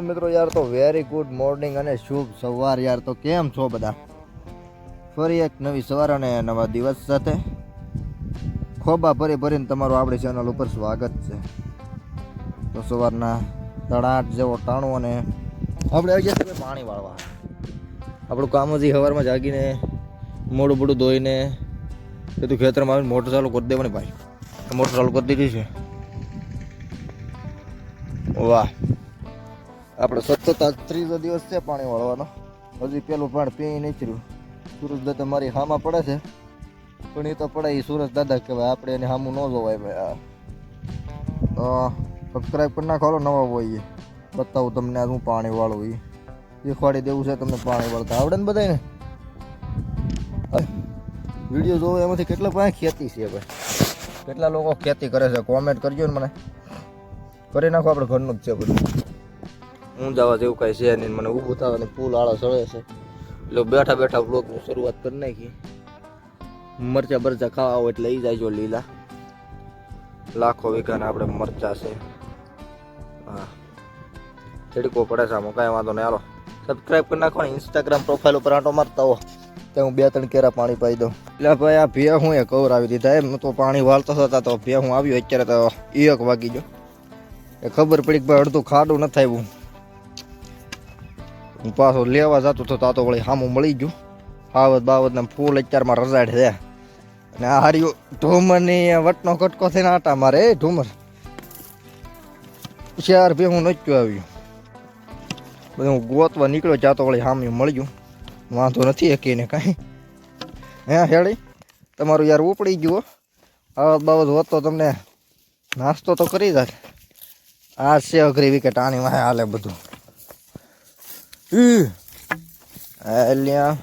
Very good morning અને શુભ સવાર યાર. તો કેમ છો બધા? ફરી એક નવી સવાર અને નવા દિવસ સાથે. ખોબા ભરી ભરીને તમારું આપણી ચેનલ ઉપર સ્વાગત છે. તો સવારના તણાટ જેવો ટાણું અને આપણે આવી જશે પાણી વાળવા. આપણું કામ હજી સવારમાં જાગીને મોડું બોડું ધોઈને બધું ખેતરમાં આવીને મોટર ચાલુ કરી દેવાની ભાઈ. મોટર ચાલુ કરી દીધી છે. વાહ. આપણે સતત આજ ત્રીજો દિવસ છે પાણી વાળવાનો. હજી પેલું પાણી પી નીચર્યું સુરજ દાદા મારી હામાં પડે છે. પણ એ તો પડે એ સુરજ દાદા કહેવાય. આપણે એને હામું ન જોવાય ભાઈ. આ સબસ્ક્રાઈબ કરી નાખો નવા હોય બતાવું તમને આજ હું પાણી વાળું એ શીખવાડી દેવું છે તમને પાણી વાળતા આવડે ને બધાને વીડિયો જોવો એમાંથી કેટલા પાસે ખેતી છે ભાઈ? કેટલા લોકો ખેતી કરે છે? કોમેન્ટ કરજો ને મને. કરી નાખો આપણે ઘરનું જ છે બધું. હું જવા કાંઈ છે નહીં. મને ઊભું થવાની ફૂલ આળો સળે છે. એટલે બેઠા બેઠા બ્લોગની શરૂઆત કરી નાખી. મરચા બરચા ખાવા હોય એટલે લઈ જાય લીલા. લાખો વીઘાના આપણે મરચા છે. હા. છેડકો પડે છે આમાં, કાંઈ વાંધો નહીં. હાલો સબસ્ક્રાઈબ કરી નાખો ઇન્સ્ટાગ્રામ પ્રોફાઇલ ઉપર આંટો મારતા હો. તો હું બે ત્રણ કેરા પાણી પાઈ દઉં. એટલે ભાઈ આ ભે હું એ કવર આવી દીધા. એમ તો પાણી વાળતો હતા તો ભે હું આવ્યો અત્યારે તો એક વાગી ગયો. એ ખબર પડી કે ભાઈ અડધું ખાડું નથી થાય હું પાછો લેવા જતો તા તો વળી સામું મળી ગયું. આવત બાવત ને ફૂલ અત્યારમાં રજાડ છે. અને આ હાર્યું ઢુમરની વટનો કટકો થઈને આટા મારે, એ ઢુમર ચાર બે હું નચ્યું આવ્યું. બધું હું ગોતવા નીકળ્યો, જાતો વળી મળી મળ્યું વાંધો નથી એકીને કાંઈ. હે હેડી તમારું યાર ઉપડી ગયું. આવત બાવત હોત તો તમને નાસ્તો તો કરી જાય આ છે અઘરી વિકેટ આની વાહે હાલે બધું. અલ્યા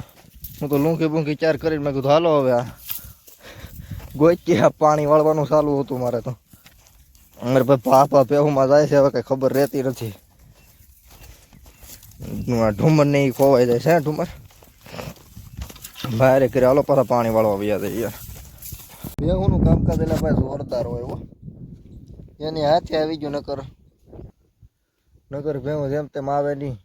હું તો લૂંકી બૂંકી ચાર કરીને મેં કીધું, હાલો હવે આ ગોચી પાણી વાળવાનું ચાલુ હતું મારે તો. અમારે ભાઈ પાપા પેહુમાં જાય છે, હવે કઈ ખબર રહેતી નથી. ઢુમર ને ઈ ખોવાઈ જાય છે ઢુમર? ભારે કરે હાલો પાછા પાણી વાળવા વ્યા જાય યાર. બેહુનું કામકાજ એટલે ભાઈ જોરદાર હોય એવો એની હાથે આવી ગયું નકર. નગર ભેવું જેમ તેમ આવે નહીં.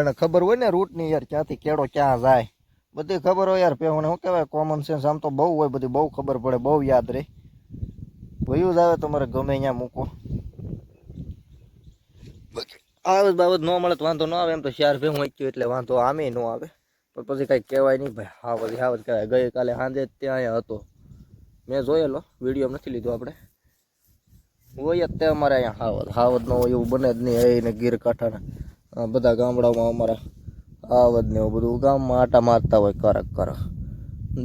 એને ખબર હોય ને રૂટની યાર ક્યાંથી કેળો ક્યાં જાય. બધી ખબર હોય યાર પેહુને શું કહેવાય કોમન સેન્સ આમ તો બહુ હોય, બધી બહુ ખબર પડે, બહુ યાદ રહે. વયું જ આવે તમારે ગમે અહીંયા મૂકો આવત બાબત ન મળે તો વાંધો ન આવે, એમ તો ચાર ભેહું વાંચ્યું એટલે વાંધો આમે ન આવે. પણ પછી કાંઈ કહેવાય નહીં ભાઈ, હા પછી હાવત કહેવાય. ગઈકાલે સાંજે ત્યાં હતો. મેં જોયેલો, વીડિયો નથી લીધો આપણે. હોય તે અમારે અહીંયા હાવત. હાવત ન હોય એવું બને જ નહીં એને ગીર કાંઠાના બધા ગામડાઓમાં અમારા હાવદ ને એવું બધું. ગામમાં આટા મારતા હોય કરક કરક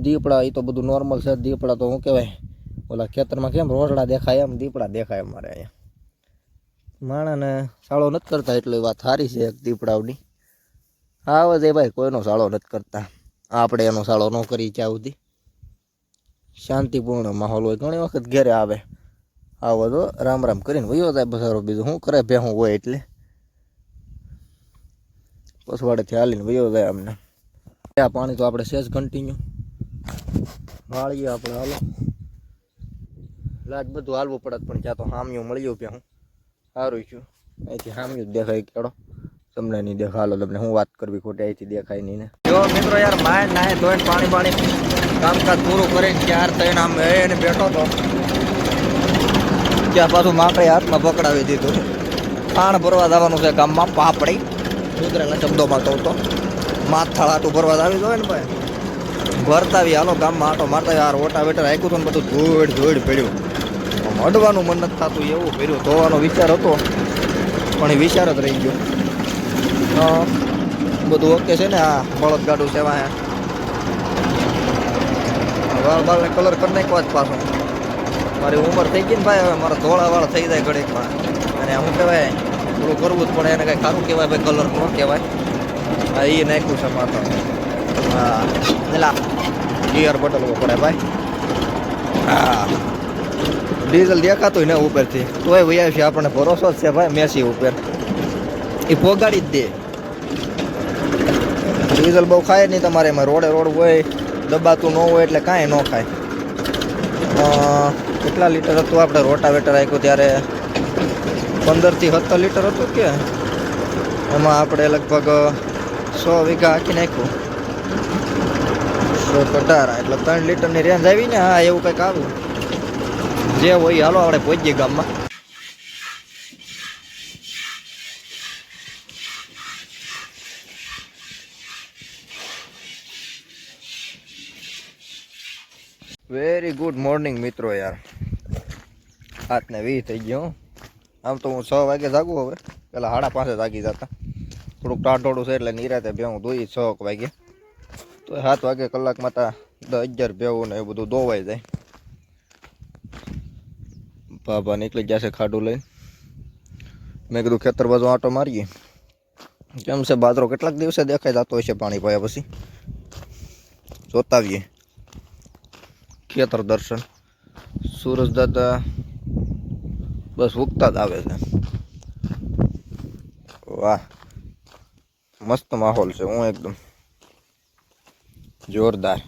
દીપડા એ તો બધું નોર્મલ છે. દીપડા તો શું કહેવાય, ઓલા ખેતરમાં કેમ રોટડા દેખાય એમ? દીપડા દેખાય અમારે અહીંયા. માણાને સાળો નથી કરતા એટલે વાત સારી છે એક દીપડાઓની. આવજ એ ભાઈ, કોઈનો સાળો નથી કરતા. આપણે એનો સાળો ન કરી ત્યાં સુધી. શાંતિપૂર્ણ માહોલ હોય. ઘણી વખત ઘેરે આવે. આવો તો રામ રામ કરીને વયો જાય બસારો બીજું. શું કરે ભેહું હોય એટલે? પસવાડેથી હાલીને વયો જાય અમને. આ પાણી તો આપણે સેજ કન્ટિન્યુ વાળીએ આપણે હાલો. લાજ બધું હાલવું પડત પણ ત્યાં તો હામ્યું મળ્યું ભેહું સારું છું અહીંથી હામ્યું દેખાય કેળો તમને નહીં હાલો તમને હું વાત કરવી ખોટી, અહીંથી દેખાય નહીં ને. જો મિત્રો યાર માય નાય ધોઈને પાણી પાણી કામકાજ પૂરું કરીને ચાર થઈને આમ એને બેઠો તો. ત્યાં પાછું માકડે હાથમાં પકડાવી દીધું. પાણ ભરવા જવાનું છે ગામમાં, પાપડી. ગુજરાતના શબ્દોમાં કહું તો માથાળ આટું ભરવા આવી જોઈએ ને ભાઈ. ભરતાવી હાલો ગામમાં આટો મારતા યાર ઓટા વેટર આખ્યું હતું ને બધું ધૂળ ધૂળ પડ્યું અડવાનું મન નથી થતું, એવું કર્યું ધોવાનો વિચાર હતો, પણ એ વિચાર જ રહી ગયો. બધું ઓકે છે ને આ બળદ ગાડું છે વાયા વાળ બાળને કલર કરી નાખ્યો જ પાછો. મારી ઉંમર થઈ ગઈ ને ભાઈ, હવે મારા ધોળા વાળ થઈ જાય ઘડીકમાં. અને શું કહેવાય થોડું કરવું જ પડે. એને કાંઈ સારું કહેવાય ભાઈ કલર ન કહેવાય. હા એ નાખ્યું છે માથા. હા. પેલા ગિયર બદલવો પડે ભાઈ. હા. ડીઝલ દેખાતું ને ઉપરથી. તોય વૈયા છે, આપણને ભરોસો જ છે ભાઈ, મેસી ઉપર. એ પોગાડી જ દે. ડીઝલ બહુ ખાય નહીં તમારે એમાં. રોડે રોડ હોય, દબાતું ન હોય એટલે કાંઈ ન ખાય. કેટલા લીટર હતું? આપણે રોટાવેટર આપ્યું ત્યારે પંદરથી સત્તર લીટર હતું કે? એમાં આપણે લગભગ સો વીઘા આખી નાખ્યું. સો કટારા, એટલે ત્રણ લીટરની રેન્જ આવી ને હા એવું કંઈક આવ્યું જે હોય હાલો આપણે પહોંચીએ ગામમાં. વેરી ગુડ મોર્નિંગ મિત્રો યાર. આજને વી થઈ ગયો. આમ તો હું છ વાગે જાગું હવે. પેલા સાડા પાંચે જાગી જતા. થોડુંક ટાઢોડું છે એટલે નિરાતે બે હું દોઈ છ વાગે. તો સાત વાગે કલાકમાં તા અગિયાર ભેવું ને એ બધું દોવાઈ જાય. બાબા નીકળી જશે ખાડું લઈને. મેં કીધું ખેતર બાજુ આંટો મારીએ. કેમ છે બાજરો કેટલાક દિવસે દેખાઈ જતો હોય છે પાણી પાયા પછી? જોતા ખેતર દર્શન. સુરજ દાદા બસ ઉગતા જ આવે છે. વાહ. મસ્ત માહોલ છે હું એકદમ. જોરદાર.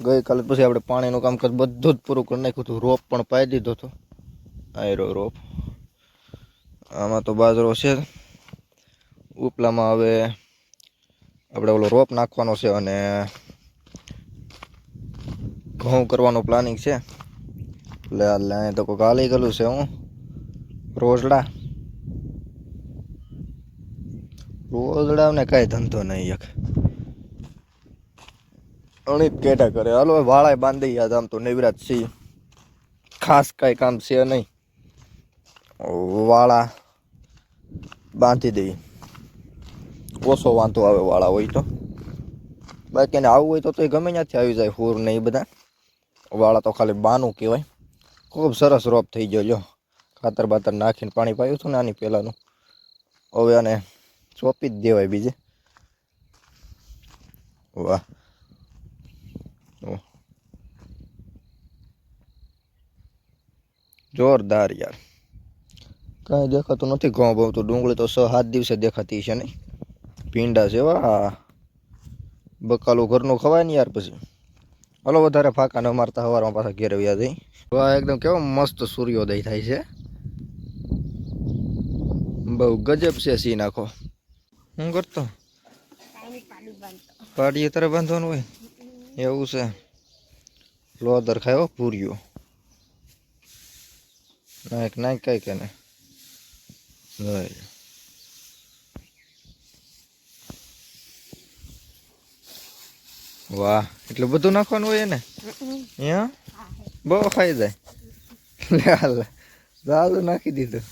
ગઈકાલે પછી આપણે પાણીનું કામકાજ બધું જ પૂરું કરી નાખ્યું હતું. રોપ પણ પાઈ દીધો હતો. આયરો રોપ. આમાં તો બાજરો છે. ઉપલામાં હવે આપણે ઓલો રોપ નાખવાનો છે અને ઘઉં કરવાનું પ્લાનિંગ છે. હાલે અહીં તો કોઈ ગાલી ગયેલું છે, હું. રોજડા. રોજડાને કાંઈ ધંધો નહીં એક અણિત કેટા કરે, હાલો વાળાય બાંધી યાદ આમ તો નવરાત સિંહ ખાસ કાંઈ કામ છે નહીં. વાળા બાંધી દઈ ઓછો વાંધો આવે વાળા હોય તો. બાકી એને આવવું હોય તો તોય ગમે ત્યાંથી આવી જાય, હુર ને એ બધા. વાળા તો ખાલી બાનું કહેવાય. ખૂબ સરસ રોપ થઈ ગયો જો ખાતર બાતર નાખીને પાણી પાયું હતું ને આની પહેલાંનું. હવે આને ચોપી જ દેવાય બીજે. વાહ. જોરદાર યાર. કાંઈ દેખાતું નથી ઘઉં બહુ તો ડુંગળી તો છ સાત દિવસે દેખાતી છે નહીં. ભીંડા છે વા બકાલું ઘરનું ખવાય ને યાર પછી. હલો, વધારે ફાંકા ન મારતા સવારમાં પાછા ઘેર વ્યા જઈ વાહ એકદમ કેવો મસ્ત સૂર્યોદય થાય છે. બહુ ગજબ છે સી નાખો હું કરતો? પાડીએ તારે બાંધવાનું હોય? એવું છે. લોદર ખાયો પૂર્યો નાખ નાખ, કઈ કે ને વાહ એટલું બધું નાખવાનું હોય ને અહીંયા બહુ ખાઈ જાય લે હાલ નાખી દીધું